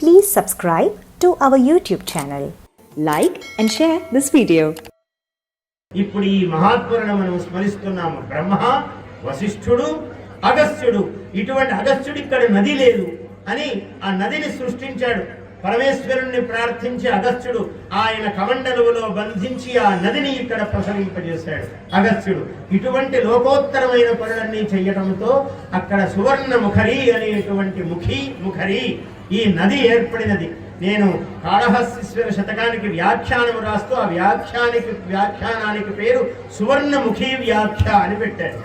Please subscribe to our YouTube channel. Like and share this video. ఇప్పుడు ఈ మహాత్ములను మనం స్మరిస్తున్నాము బ్రహ్మ వశిష్ఠుడు అగస్త్యుడు ఇటువంటి అగస్త్యుడు ఇక్కడ నది లేదు అని ఆ నదిని సృష్టించాడు పరమేశ్వరుణ్ణి ప్రార్థించి అగస్త్యుడు ఆయన కమండలువులో బంధించి ఆ నదిని ఇక్కడ ప్రసవింపజేశాడు అగస్త్యుడు ఇటువంటి లోకోత్తరమైన పనులన్నీ చేయడంతో అక్కడ సువర్ణ ముఖరి అనేటువంటి ముఖి ముఖరి ఈ నది ఏర్పడినది. నేను కాళహస్తీశ్వర శతకానికి వ్యాఖ్యానం రాస్తూ ఆ వ్యాఖ్యానికి వ్యాఖ్యానానికి పేరు సువర్ణముఖి వ్యాఖ్య అని పెట్టాను.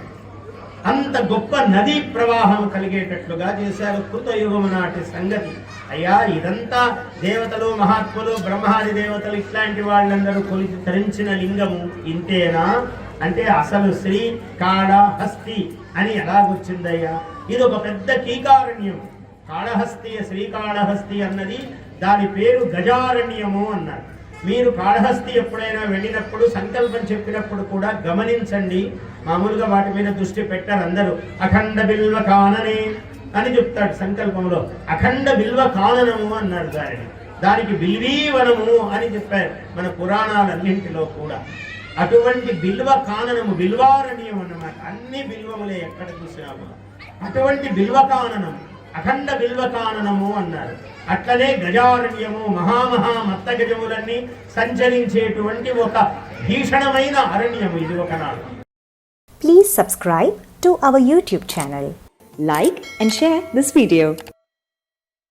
అంత గొప్ప నదీ ప్రవాహం కలిగేటట్లుగా చేశారు కృతయుగము నాటి సంగతి. అయ్యా ఇదంతా దేవతలు మహాత్ములు బ్రహ్మాది దేవతలు ఇట్లాంటి వాళ్ళందరూ కొలిచి ధరించిన లింగము ఇంతేనా? అంటే అసలు శ్రీ కాళ హస్తి అని ఎలాగొచ్చిందయ్యా? ఇది ఒక పెద్ద కీకారణ్యం. కాళహస్తి శ్రీకాళహస్తి అన్నది దాని పేరు గజారణ్యము అన్నారు. మీరు కాళహస్తి ఎప్పుడైనా వెళ్ళినప్పుడు సంకల్పం చెప్పినప్పుడు కూడా గమనించండి. మామూలుగా వాటి మీద దృష్టి పెట్టారు అందరూ. అఖండ బిల్వ కాననే అని చెప్తాడు సంకల్పంలో. అఖండ బిల్వ కాననము అన్నాడు దానిని. దానికి బిల్వీవనము అని చెప్పారు మన పురాణాలన్నింటిలో కూడా. అటువంటి బిల్వ కాననము బిల్వారణీయం అన్నమాట. అన్ని బిల్వములే ఎక్కడ చూసినా అటువంటి బిల్వ కాననం అఖండ బిల్వకాననము అన్నారు. అట్లనే గజారణ్యము మహామహా మత్త గజములన్నీ సంచరించేటువంటి ఒక భీషణమైన అరణ్యము ఇది ఒకనాడు please subscribe to our YouTube channel like and share this video